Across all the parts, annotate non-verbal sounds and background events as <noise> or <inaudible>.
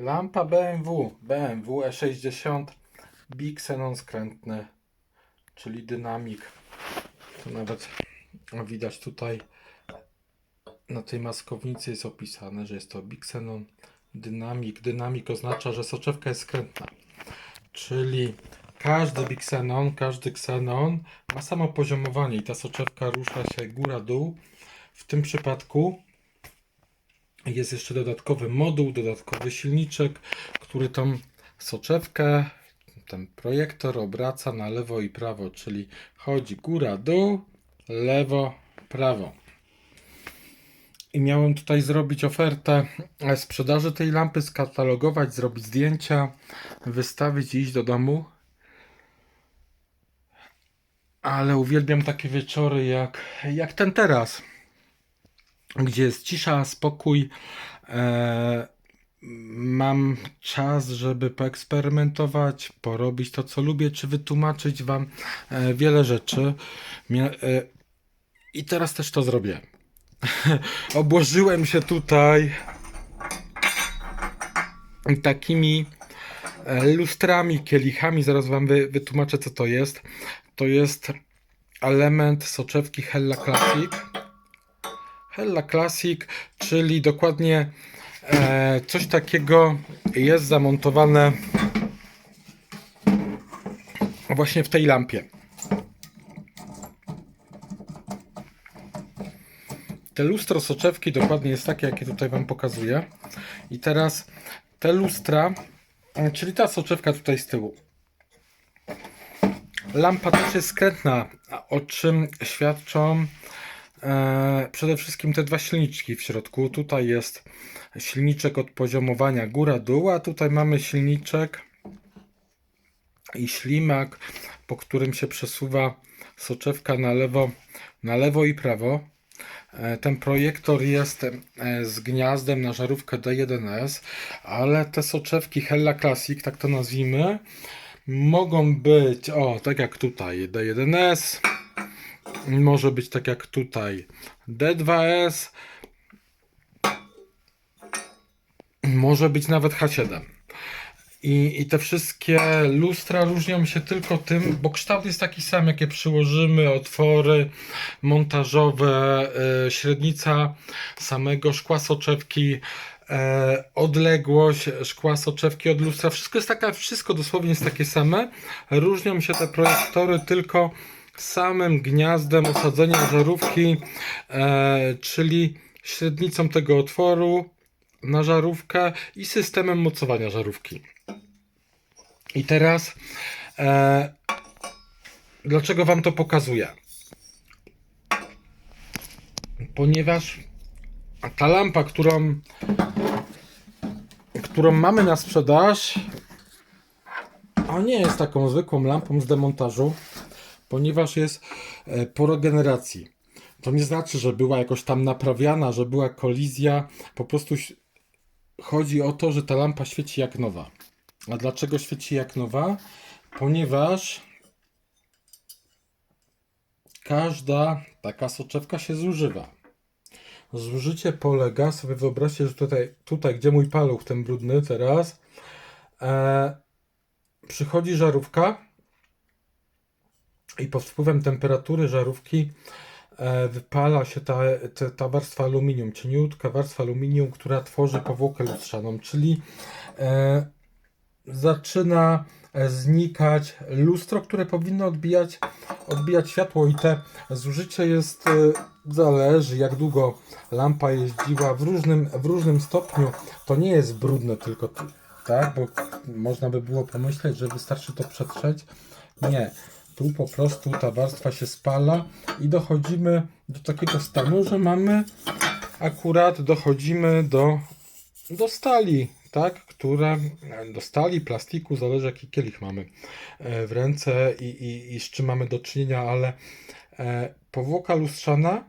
Lampa BMW, BMW E60, Big Xenon skrętny, czyli dynamik. To nawet widać tutaj na tej maskownicy jest opisane, że jest to Big Xenon dynamik. Dynamik oznacza, że soczewka jest skrętna. Czyli każdy Big Xenon, każdy Xenon ma samo poziomowanie i ta soczewka rusza się góra-dół. W tym przypadku jest jeszcze dodatkowy moduł, dodatkowy silniczek, który tą soczewkę, ten projektor obraca na lewo i prawo, czyli chodzi góra, dół, lewo, prawo. I miałem tutaj zrobić ofertę e, sprzedaży tej lampy, skatalogować, zrobić zdjęcia, wystawić i iść do domu. Ale uwielbiam takie wieczory jak, jak ten teraz gdzie jest cisza, spokój. E, mam czas, żeby poeksperymentować, porobić to, co lubię, czy wytłumaczyć Wam e, wiele rzeczy. Mia- e, I teraz też to zrobię. <laughs> Obłożyłem się tutaj takimi e, lustrami, kielichami. Zaraz Wam wy, wytłumaczę, co to jest. To jest element soczewki Hella Classic. Hella Classic, czyli dokładnie e, coś takiego jest zamontowane właśnie w tej lampie. Te lustro soczewki dokładnie jest takie, jakie tutaj Wam pokazuję. I teraz te lustra, e, czyli ta soczewka tutaj z tyłu. Lampa też jest skrętna, o czym świadczą przede wszystkim te dwa silniczki w środku. Tutaj jest silniczek od poziomowania góra-dół, a tutaj mamy silniczek i ślimak, po którym się przesuwa soczewka na lewo, na lewo i prawo. E, Ten projektor jest e, z gniazdem na żarówkę D1S, ale te soczewki Hella Classic, tak to nazwijmy, mogą być, o, tak jak tutaj D1S, może być tak jak tutaj D2S. Może być nawet H7. I, I te wszystkie lustra różnią się tylko tym, bo kształt jest taki sam, jakie przyłożymy, otwory montażowe, e, średnica samego szkła soczewki, e, odległość szkła soczewki od lustra, wszystko jest taka, wszystko dosłownie jest takie same. Różnią się te projektory tylko samym gniazdem osadzenia żarówki, e, czyli średnicą tego otworu na żarówkę i systemem mocowania żarówki. I teraz e, dlaczego Wam to pokazuję? Ponieważ ta lampa, którą, którą mamy na sprzedaż, a nie jest taką zwykłą lampą z demontażu, ponieważ jest e, po regeneracji. To nie znaczy, że była jakoś tam naprawiana, że była kolizja. Po prostu chodzi o to, że ta lampa świeci jak nowa. A dlaczego świeci jak nowa? Ponieważ każda taka soczewka się zużywa. Zużycie polega, sobie wyobraźcie, że tutaj, tutaj gdzie mój paluch, ten brudny teraz, e, przychodzi żarówka i pod wpływem temperatury żarówki e, wypala się ta, ta, ta warstwa aluminium, cieniutka warstwa aluminium, która tworzy powłokę lustrzaną, czyli e, zaczyna e, znikać lustro, które powinno odbijać, odbijać światło. I te zużycie jest, e, zależy jak długo lampa jeździła w różnym, w różnym stopniu, to nie jest brudne tylko tak, bo można by było pomyśleć, że wystarczy to przetrzeć, nie, tu po prostu ta warstwa się spala i dochodzimy do takiego stanu, że mamy akurat dochodzimy do, do stali, tak, która do stali, plastiku, zależy jaki kielich mamy e, w ręce i, i, i z czym mamy do czynienia, ale e, powłoka lustrzana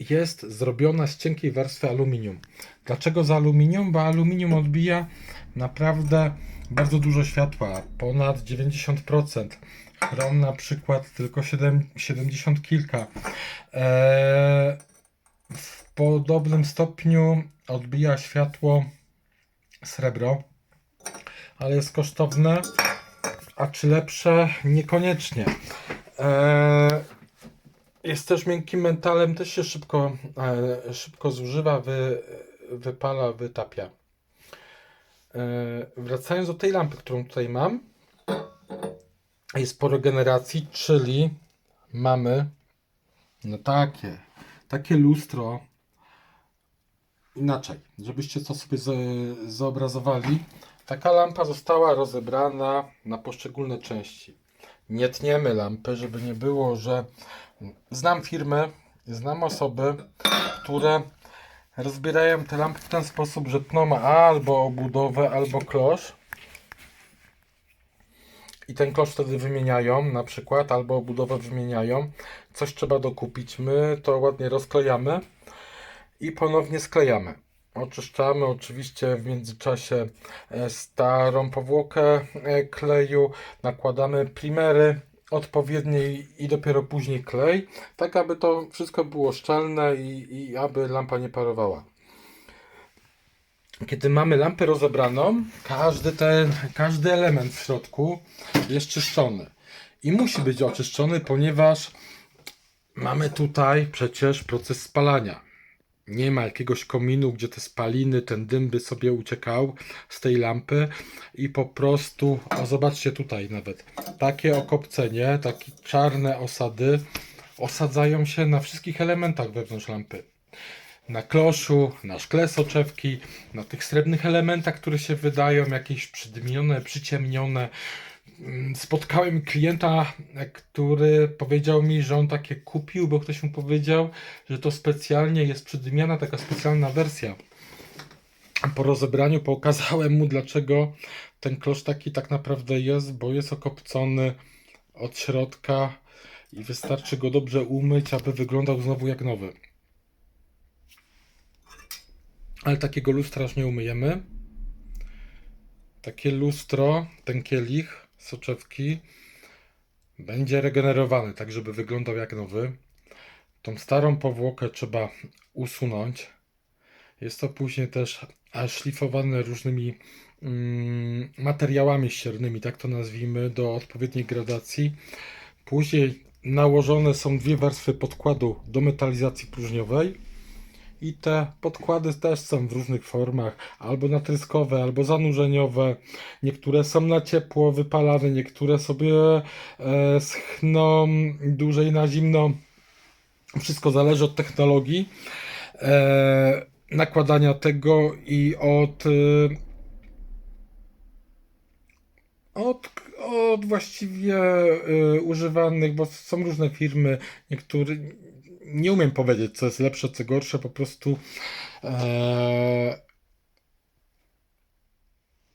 jest zrobiona z cienkiej warstwy aluminium. Dlaczego z aluminium? Bo aluminium odbija naprawdę bardzo dużo światła, ponad 90%. Chrom na przykład tylko 7, 70 kilka. Eee, w podobnym stopniu odbija światło srebro, ale jest kosztowne, a czy lepsze? Niekoniecznie. Eee, jest też miękkim metalem, też się szybko, e, szybko zużywa, wy, wypala, wytapia. E, wracając do tej lampy, którą tutaj mam, jest po regeneracji, czyli mamy no takie, takie lustro. Inaczej, żebyście to sobie zobrazowali. Taka lampa została rozebrana na poszczególne części. Nie tniemy lampy, żeby nie było, że znam firmy, znam osoby, które rozbierają te lampy w ten sposób, że tną albo obudowę, albo klosz. I ten klosz wtedy wymieniają na przykład, albo obudowę wymieniają. Coś trzeba dokupić. My to ładnie rozklejamy i ponownie sklejamy. Oczyszczamy oczywiście w międzyczasie e, starą powłokę e, kleju, nakładamy primery odpowiednie i- i dopiero później klej, tak aby to wszystko było szczelne i, i aby lampa nie parowała. Kiedy mamy lampę rozebraną, każdy ten, każdy element w środku jest czyszczony. I musi być oczyszczony, ponieważ mamy tutaj przecież proces spalania. Nie ma jakiegoś kominu, gdzie te spaliny, ten dym by sobie uciekał z tej lampy i po prostu, o zobaczcie tutaj nawet, takie okopcenie, takie czarne osady osadzają się na wszystkich elementach wewnątrz lampy na kloszu, na szkle soczewki, na tych srebrnych elementach, które się wydają jakieś przydmienione, przyciemnione. Mm, Spotkałem klienta, e, który powiedział mi, że on takie kupił, bo ktoś mu powiedział, że to specjalnie jest przydymiana taka specjalna wersja. Po rozebraniu pokazałem mu, dlaczego ten klosz taki tak naprawdę jest, bo jest okopcony od środka i wystarczy go dobrze umyć, aby wyglądał znowu jak nowy. Ale takiego lustra już nie umyjemy. Takie lustro, ten kielich, soczewki, będzie regenerowany, tak żeby wyglądał jak nowy. Tą starą powłokę trzeba usunąć. Jest to później też szlifowane różnymi mm, materiałami ściernymi, tak to nazwijmy, do odpowiedniej gradacji. Później nałożone są dwie warstwy podkładu do metalizacji próżniowej. I te podkłady też są w różnych formach, albo natryskowe, albo zanurzeniowe. Niektóre są na ciepło wypalane, niektóre sobie e, schną dłużej na zimno. Wszystko zależy od technologii e, nakładania tego i od, e, od, od właściwie używanych, bo są różne firmy, niektóre nie umiem powiedzieć, co jest lepsze, co gorsze, po prostu e,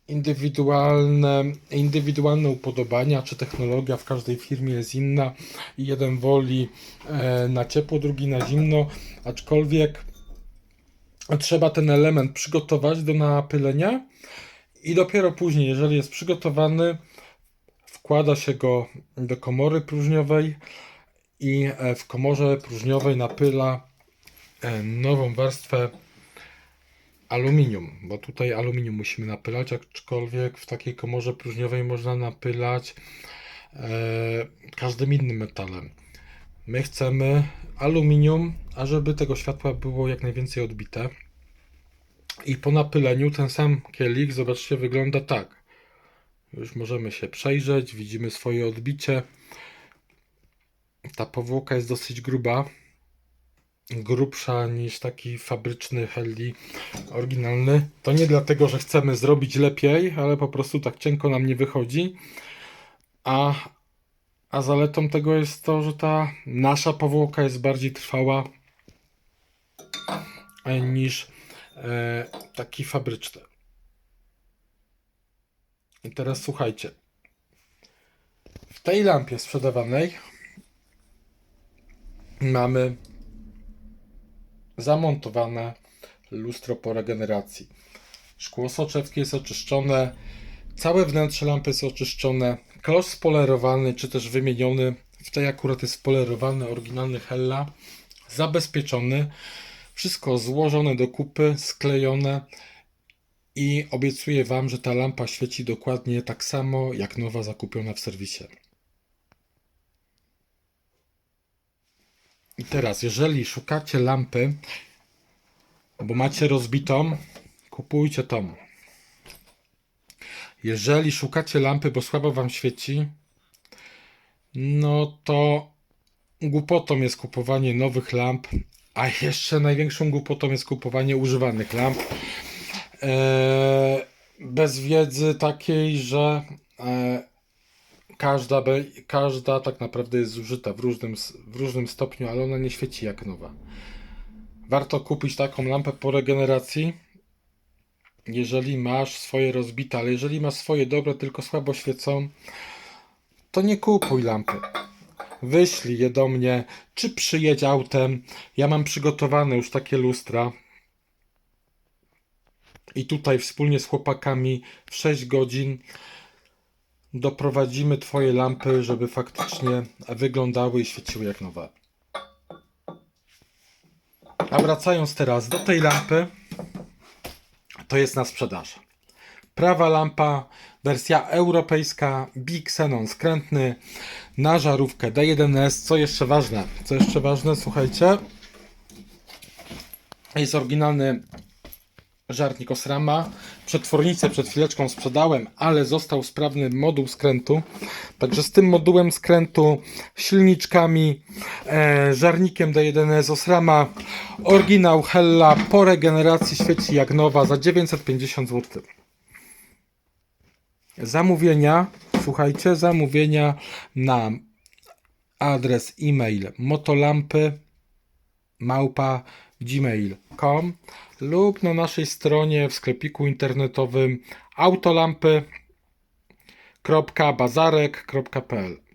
indywidualne, indywidualne upodobania, czy technologia w każdej firmie jest inna. I jeden woli e, na ciepło, drugi na zimno, aczkolwiek trzeba ten element przygotować do napylenia i dopiero później, jeżeli jest przygotowany, wkłada się go do komory próżniowej i e, w komorze próżniowej napyla e, nową warstwę aluminium, bo tutaj aluminium musimy napylać, aczkolwiek w takiej komorze próżniowej można napylać e, każdym innym metalem. My chcemy aluminium, ażeby tego światła było jak najwięcej odbite. I po napyleniu ten sam kielich, zobaczcie, wygląda tak. Już możemy się przejrzeć, widzimy swoje odbicie. Ta powłoka jest dosyć gruba. Grubsza niż taki fabryczny Helli oryginalny. To nie dlatego, że chcemy zrobić lepiej, ale po prostu tak cienko nam nie wychodzi. A, a zaletą tego jest to, że ta nasza powłoka jest bardziej trwała e, niż e, taki fabryczny. I teraz słuchajcie. W tej lampie sprzedawanej mamy zamontowane lustro po regeneracji. Szkło soczewki jest oczyszczone, całe wnętrze lampy jest oczyszczone, klosz spolerowany czy też wymieniony, w tej akurat jest spolerowany, oryginalny Hella, zabezpieczony. Wszystko złożone do kupy, sklejone i obiecuję Wam, że ta lampa świeci dokładnie tak samo jak nowa zakupiona w serwisie. I teraz, jeżeli szukacie lampy, bo macie rozbitą, kupujcie tą. Jeżeli szukacie lampy, bo słabo Wam świeci, no to głupotą jest kupowanie nowych lamp, a jeszcze największą głupotą jest kupowanie używanych lamp. Eee, bez wiedzy takiej, że e, każda, każda tak naprawdę jest zużyta w różnym, w różnym stopniu, ale ona nie świeci jak nowa. Warto kupić taką lampę po regeneracji, jeżeli masz swoje rozbite, ale jeżeli masz swoje dobre, tylko słabo świecą, to nie kupuj lampy. Wyślij je do mnie, czy przyjedź autem. Ja mam przygotowane już takie lustra. I tutaj wspólnie z chłopakami w 6 godzin doprowadzimy Twoje lampy, żeby faktycznie wyglądały i świeciły jak nowe. A wracając teraz do tej lampy, to jest na sprzedaż. Prawa lampa, wersja europejska, Big Xenon skrętny, na żarówkę D1S. Co jeszcze ważne? Co jeszcze ważne? Słuchajcie. Jest oryginalny żarnik Osrama. Przetwornicę przed chwileczką sprzedałem, ale został sprawny moduł skrętu. Także z tym modułem skrętu, silniczkami, e, żarnikiem D1S Osrama, oryginał Hella po regeneracji świeci jak nowa za 950 zł. Zamówienia, słuchajcie, zamówienia na adres e-mail motolampy małpa gmail.com lub na naszej stronie w sklepiku internetowym autolampy.bazarek.pl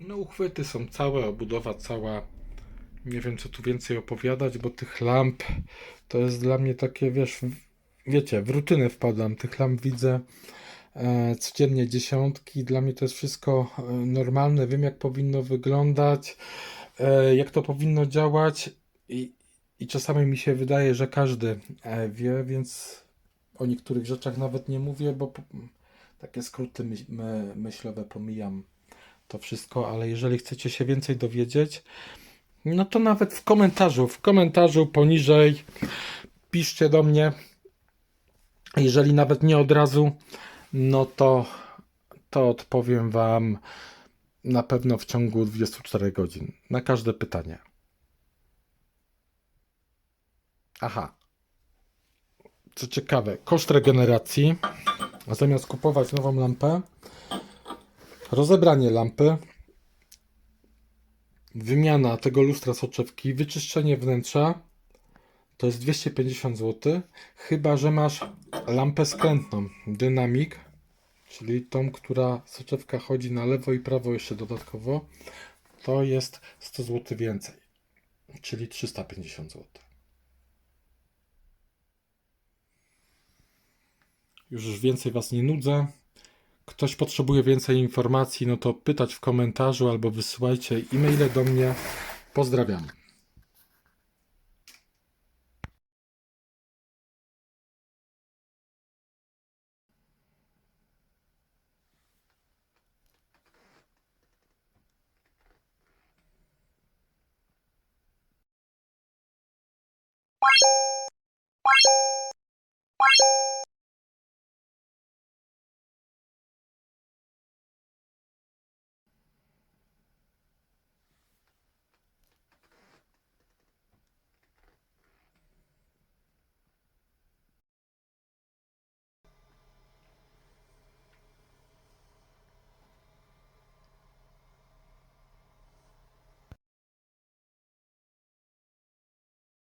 No uchwyty są całe, obudowa cała. Nie wiem co tu więcej opowiadać, bo tych lamp to jest dla mnie takie, wiesz, wiecie, w rutynę wpadam. Tych lamp widzę e, codziennie dziesiątki. Dla mnie to jest wszystko e, normalne. Wiem jak powinno wyglądać, e, jak to powinno działać i, i czasami mi się wydaje, że każdy wie, więc o niektórych rzeczach nawet nie mówię, bo takie skróty my, my, myślowe pomijam to wszystko, ale jeżeli chcecie się więcej dowiedzieć, no to nawet w komentarzu, w komentarzu poniżej piszcie do mnie. Jeżeli nawet nie od razu, no to, to odpowiem Wam na pewno w ciągu 24 godzin na każde pytanie. Aha. Co ciekawe, koszt regeneracji. Zamiast kupować nową lampę, rozebranie lampy, wymiana tego lustra soczewki, wyczyszczenie wnętrza to jest 250 zł, chyba że masz lampę skrętną Dynamic, czyli tą, która soczewka chodzi na lewo i prawo jeszcze dodatkowo, to jest 100 zł więcej, czyli 350 zł. Już więcej Was nie nudzę. Ktoś potrzebuje więcej informacji, no to pytać w komentarzu albo wysyłajcie e-maile do mnie. Pozdrawiam. you